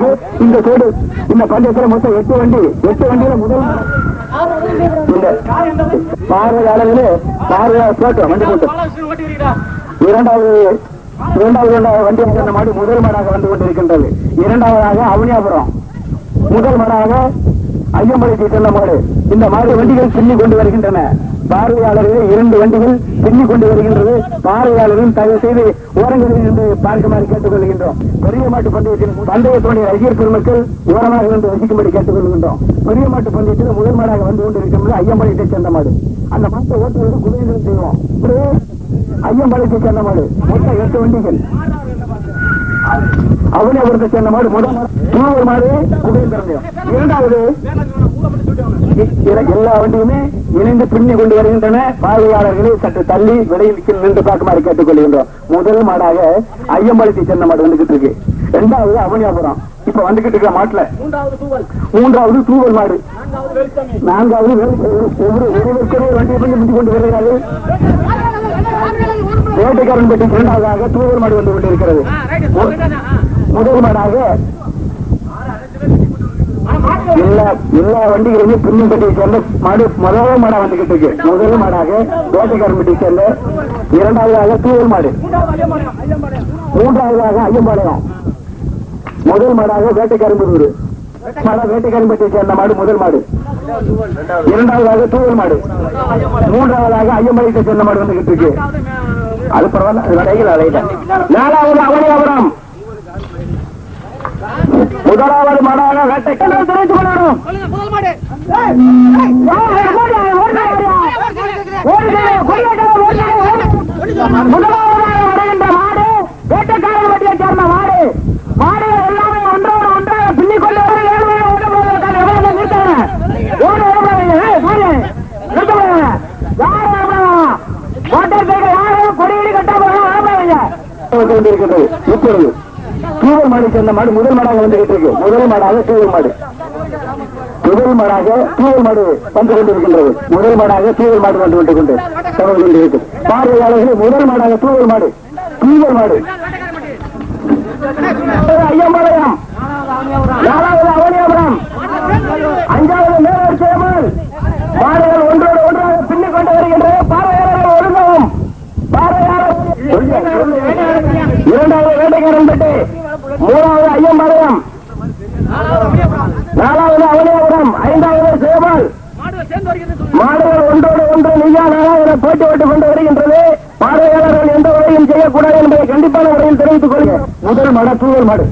இருக்கு. இந்த சைடு இந்த பந்தயத்துல மொத்தம் எட்டு வண்டி எட்டு வண்டியில முதல் இந்த பார்வையாளர்களே பார்வையாளர் போட்டோம் வண்டி போட்டோம் இரண்டாவது இரண்டாவது இரண்டாவது வண்டி அந்த மாடு முதல் மாடாக வந்து கொண்டிருக்கின்றது. இரண்டாவதாக அவனியாபுரம். முதல் மாடாக ஐயம்பலைக்கு சென்ற மாடு. இந்த மாடு வண்டிகள் பின்னி கொண்டு வருகின்றன. பார்வையாளர்களே இரண்டு வண்டிகள் பின்னிக் கொண்டு வருகின்றது. பார்வையாளர்கள் தயவு செய்து ஓரங்களில் இருந்து பார்க்குமாறு கேட்டுக் கொள்கின்றோம் பெரிய மாட்டு பந்தயத்தில் பந்தயத்துடைய ரசிகர் பெருமக்கள் ஓரமாக இருந்து ரசிக்கும்படி கேட்டுக் கொள்கின்றோம் பெரிய மாட்டு பந்தயத்தில் முதல் மாடாக வந்து கொண்டிருக்கின்றது ஐயம்பாளையத்தை சேர்ந்த மாடு. அந்த மாட்டை ஓட்டுவது குபேந்திரன் செய்வோம். ஐயம்பாளையத்தை சேர்ந்த மாடு. மொத்தம் எட்டு வண்டிகள். அவனியாபுரத்தை சேர்ந்த மாடு முதல் தூவர் மாடு இரண்டாவது எல்லா வண்டியுமே இணைந்து பின்னி கொண்டு வருகின்றன. பார்வையாளர்களை சற்று தள்ளி விலையில் நின்று பார்க்குமாறு கேட்டுக் கொள்கின்றோம் முதல் மாடாக ஐயம்பாளையத்தை சேர்ந்த மாடு வந்துகிட்டு இருக்கு. இரண்டாவது அவனியாபுரம். இப்ப வந்துகிட்டு இருக்க மாட்டுல மூன்றாவது தூவல். மாடு. நான்காவது ஒவ்வொரு ஒருவருக்கொரு வண்டியை முந்தி கொண்டு வருகிறார்கள். வேட்டைக்காரன் பெட்டி இரண்டாவதாக தூவல் மாடு வந்து கொண்டிருக்கிறது. முதல் மாடாக எல்லா எல்லா வண்டிகளுமே பின்னும் பெட்டியை சேர்ந்த மாடு முதல் மாடா வந்துகிட்டு இருக்கு. முதல் மாடாக வேட்டைக்காரன் பெட்டியை சேர்ந்த இரண்டாவதாக தூவல் மாடு. மூன்றாவதாக ஐயம்பாளையம். முதல் மாடாக வேட்டைக்காரன் பெருவூர் மாடா வேட்டைக்காரன் பெட்டியை சேர்ந்த மாடு முதல் மாடு. இரண்டாவதாக தூவல் மாடு. மூன்றாவதாக ஐயம்பாளையத்தை சேர்ந்த மாடு வந்துகிட்டு இருக்கு. அது பரவாயில்ல அது அலையிட்டேன் நாலாவது அவனியாபுரம் முதலாவது மாடாக வேட்டைக்காரன் தெரிவித்துக் கொள்ளணும் கொண்டிருக்கிறது இப்பொழுது தூவல் மாடு சேர்ந்த மாடு முதல் மாடாக வந்துகிட்டு இருக்கு. முதல் மாடாக தூவல் மாடு. முதல் மாடாக தூவல் மாடு வந்து கொண்டிருக்கின்றது. முதல் மாடாக தூவல் மாடு வந்து கொண்டு கொண்டு தொடர்பு கொண்டிருக்கு. பார்வையாளர்கள் முதல் மாடாக தூவல் மாடு. தூவல் மாடு. ஐயம்பாளையம் நாலாவது அவனியாபுரம். அஞ்சாவது மேலூர் சேமல் மாடுகள் ஒன்றோடு ஒன்றாக பின்னிக் கொண்டு வருகின்றன பார்வையாளர்கள் ஒழுங்கவும் பார்வையாளர் இரண்டாவது வேட்டைக்காரன் பெட்டி மூணாவது ஐயம்பாளையம். நாலாவது அவனியாபுரம். ஐந்தாவது சேமல் மாடுகள் ஒன்றோடு ஒன்று நீயா நானா என போட்டி விட்டுக் கொண்டு வருகின்றது. பார்வையாளர்கள் எந்த வகையும் செய்யக்கூடாது என்பதை கண்டிப்பான முறையில் தெரிவித்துக் கொள்கிறேன் முதல் மட தூவல் மாடு.